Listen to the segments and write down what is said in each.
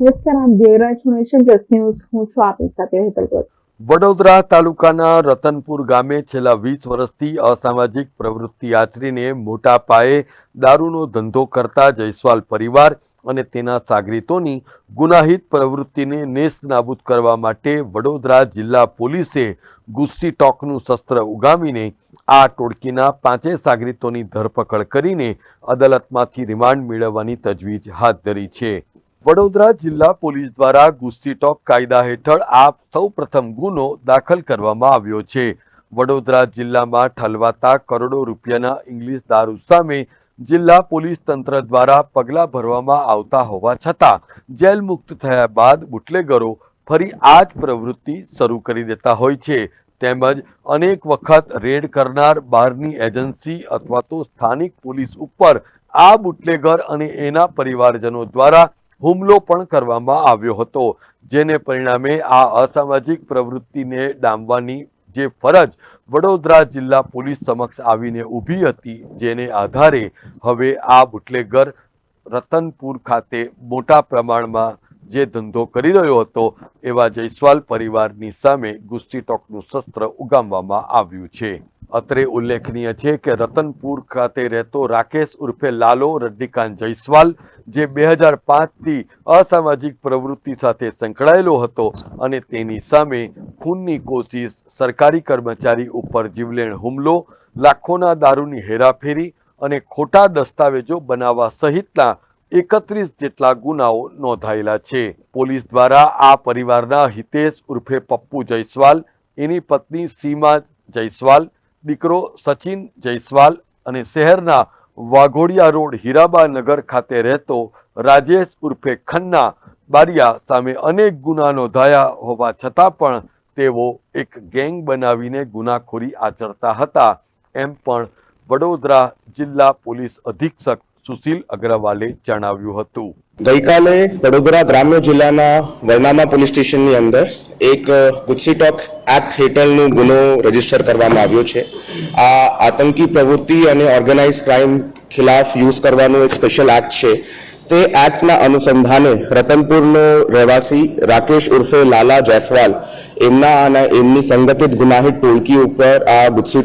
નમસ્કાર આપ જોઈ રહ્યા પ્લસ ન્યૂઝ હું છું આપની સાથે હેતલ વડોદરા તાલુકાના રતનપુર ગામે છેલ્લા વીસ વર્ષથી અસામાજિક પ્રવૃત્તિ આચરીને મોટા પાયે દારૂનો ધંધો કરતા જયસ્વાલ પરિવાર અને તેના સાગરીતોની ગુનાહિત પ્રવૃત્તિને નેસ્ત નાબૂદ કરવા માટે વડોદરા જિલ્લા પોલીસે ગુસ્સી ટોકનું શસ્ત્ર ઉગામીને આ ટોળકીના પાંચેય સાગરીતોની ધરપકડ કરીને અદાલતમાંથી રિમાન્ડ મેળવવાની તજવીજ હાથ ધરી છે. વડોદરા જિલ્લા પોલીસ દ્વારા ગુસ્સી ટોક કાયદા હેઠળ આ સૌપ્રથમ ગુનો દાખલ કરવામાં આવ્યો છે. વડોદરા જિલ્લામાં ઠલવાતા કરોડો રૂપિયાના ઇંગ્લિશ દારૂ સામે જિલ્લા પોલીસ તંત્ર દ્વારા પગલાં ભરવામાં આવતા હોવા છતાં, જેલ મુક્ત થયા બાદ બુટલેગરો ફરી આ જ પ્રવૃત્તિ શરૂ કરી દેતા હોય છે. તેમજ અનેક વખત રેડ કરનાર બહારની એજન્સી અથવા તો સ્થાનિક પોલીસ ઉપર આ બુટલેગર અને એના પરિવારજનો દ્વારા હુમલો પણ કરવામાં આવ્યો હતો, જેને પરિણામે આ અસામાજિક પ્રવૃત્તિને ડામવાની જે ફરજ વડોદરા જિલ્લા પોલીસ સમક્ષ આવીને ઊભી હતી, જેને આધારે હવે આ બુટલેગર રતનપુર ખાતે મોટા પ્રમાણમાં જે ધંધો કરી રહ્યો હતો, એવા જયસ્વાલ પરિવારની સામે ગુસ્સી ટોકનું શસ્ત્ર ઉગામવામાં આવ્યું છે. અત્રે ઉલ્લેખનીય છે કે રતનપુર ખાતે રહેતો રાકેશ ઉર્ફે લાલો રડ્ડીકાંત જયસ્વાલ, જે બે હજાર પાંચથી અસામાજિક પ્રવૃત્તિ સાથે સંકળાયેલો હતો અને તેની સામે ખૂનની કોશિશ સરકારી કર્મચારી ઉપર જીવલેણ હુમલો, લાખોના દારૂની હેરાફેરી અને ખોટા દસ્તાવેજો બનાવવા સહિતના એકત્રીસ જેટલા ગુનાઓ નોંધાયેલા છે. પોલીસ દ્વારા આ પરિવારના હિતેશ ઉર્ફે પપ્પુ જયસ્વાલ, એની પત્ની સીમા જયસ્વાલ દીકરો સચિન જયસ્વાલ અને શહેરના વાઘોડિયા રોડ હીરાબા નગર ખાતે રહેતો રાજેશ ઉર્ફે ખન્ના બારિયા સામે અનેક ગુના નોંધાયા હોવા છતાં પણ તેઓ એક ગેંગ બનાવીને ગુનાખોરી આચરતા હતા. એમ પણ વડોદરા જિલ્લા પોલીસ અધિક્ષક સુશીલ અગ્રવાલે જણાવ્યું હતું. ગઈકાલે વડોદરા ગ્રામ્ય જિલ્લાના વરનામા પોલીસ સ્ટેશનની અંદર એક ગુસ્સી ટોક એક્ટ હેઠળનો ગુનો રજિસ્ટર કરવામાં આવ્યો છે. આ આતંકી પ્રવૃત્તિ અને ઓર્ગેનાઇઝ ક્રાઇમ ખિલાફ યુઝ કરવાનો એક સ્પેશિયલ એક્ટ છે. તે એક્ટના અનુસંધાને રતનપુરનો રહેવાસી રાકેશ ઉર્ફે લાલા જયસ્વાલ એમના અને એમની સંગઠિત ગુનાહિત ટોળકી ઉપર આ ગુસ્સી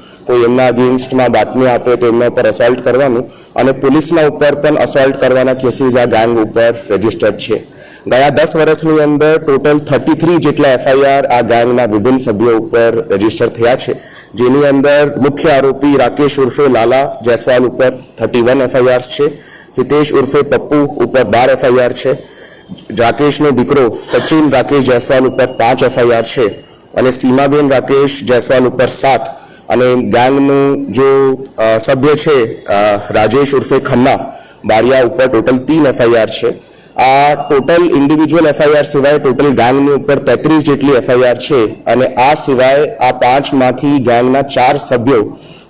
કોઈ એમના અગેન્સ્ટમાં બાતમી આપે તો એમના ઉપર અસોલ્ટ કરવાનું અને પોલીસના ઉપર પણ અસોલ્ટ કરવાના કેસીસ આ ગેંગ ઉપર રજીસ્ટર્ડ છે. ગયા દસ વર્ષની અંદર ટોટલ થર્ટી થ્રી જેટલા એફઆઈઆર આ ગેંગના વિભિન્ન સભ્યો ઉપર રજિસ્ટર થયા છે. જેની અંદર મુખ્ય આરોપી રાકેશ ઉર્ફે લાલા જયસ્વાલ ઉપર થર્ટી વન એફઆઈઆર છે. હિતેશ ઉર્ફે પપ્પુ ઉપર બાર એફઆઈઆર છે. રાકેશનો દીકરો સચિન રાકેશ જયસ્વાલ ઉપર પાંચ એફઆઈઆર છે. અને સીમાબેન રાકેશ જયસ્વાલ ઉપર સાત અને ગેંગનું જો સભ્ય છે રાજેશ ઉર્ફે ખન્ના, બારિયા ઉપર ટોટલ તીન એફઆઈઆર છે. આ ટોટલ ઇન્ડિવિજ્યુઅલ એફઆઈઆર સિવાય ટોટલ ગેંગની ઉપર તેત્રીસ જેટલી એફઆઈઆર છે અને આ સિવાય આ પાંચમાંથી ગેંગના ચાર સભ્યો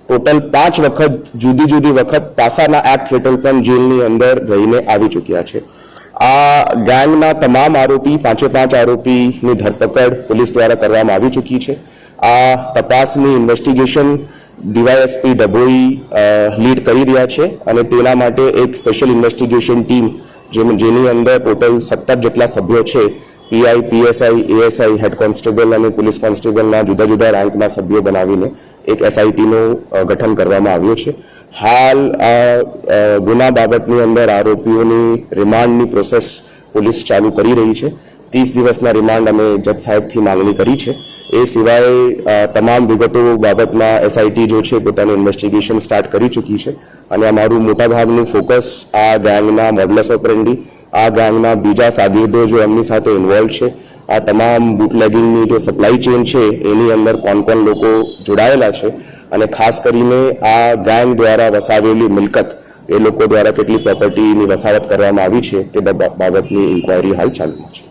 ટોટલ પાંચ વખત, જુદી જુદી વખત પાસાના એક્ટ હેઠળ પણ જેલની અંદર રહીને આવી ચૂક્યા છે. આ ગેંગના તમામ આરોપી, પાંચે પાંચ આરોપીની ધરપકડ પોલીસ દ્વારા કરવામાં આવી ચૂકી છે. આ તપાસની ઇન્વેસ્ટિગેશન ડીવાયએસપી ડભોઈ લીડ કરી રહ્યા છે અને તેના માટે એક સ્પેશિયલ ઇન્વેસ્ટિગેશન ટીમ જેની અંદર ટોટલ સત્તર જેટલા સભ્યો છે PI PSI ASI head constable અને પોલીસ કોન્સ્ટેબલના જુદા જુદા રેન્કના સભ્યો બનાવીને એક એસઆઈટીનું ગઠન કરવામાં આવ્યું છે. હાલ આ ગુના બાબતની અંદર આરોપીઓની રિમાન્ડની પ્રોસેસ પોલીસ ચાલુ કરી રહી છે. ત્રીસ દિવસના રિમાન્ડ અમે જજ સાહેબથી માંગણી કરી છે. એ સિવાય તમામ વિગતો બાબતમાં એસઆઈટી જો છે પોતાનું ઇન્વેસ્ટિગેશન સ્ટાર્ટ કરી ચૂકી છે. અને અમારું મોટાભાગનું ફોકસ આ ગેંગના મોડલસ ઓપરેન્ડી આ ગેંગના બીજા સાગીરદો જો એમની સાથે ઇન્વોલ્વ છે, આ તમામ બુટલેગિંગની જો સપ્લાય ચેન છે, એની અંદર કોણ કોણ લોકો જોડાયેલા છે અને ખાસ કરીને આ ગેંગ દ્વારા વસાવેલી મિલકત, એ લોકો દ્વારા કેટલી પ્રોપર્ટીની વસાવત કરવામાં આવી છે તે બાબ- બાબતની ઇન્કવાયરી હાલ ચાલુમાં છે.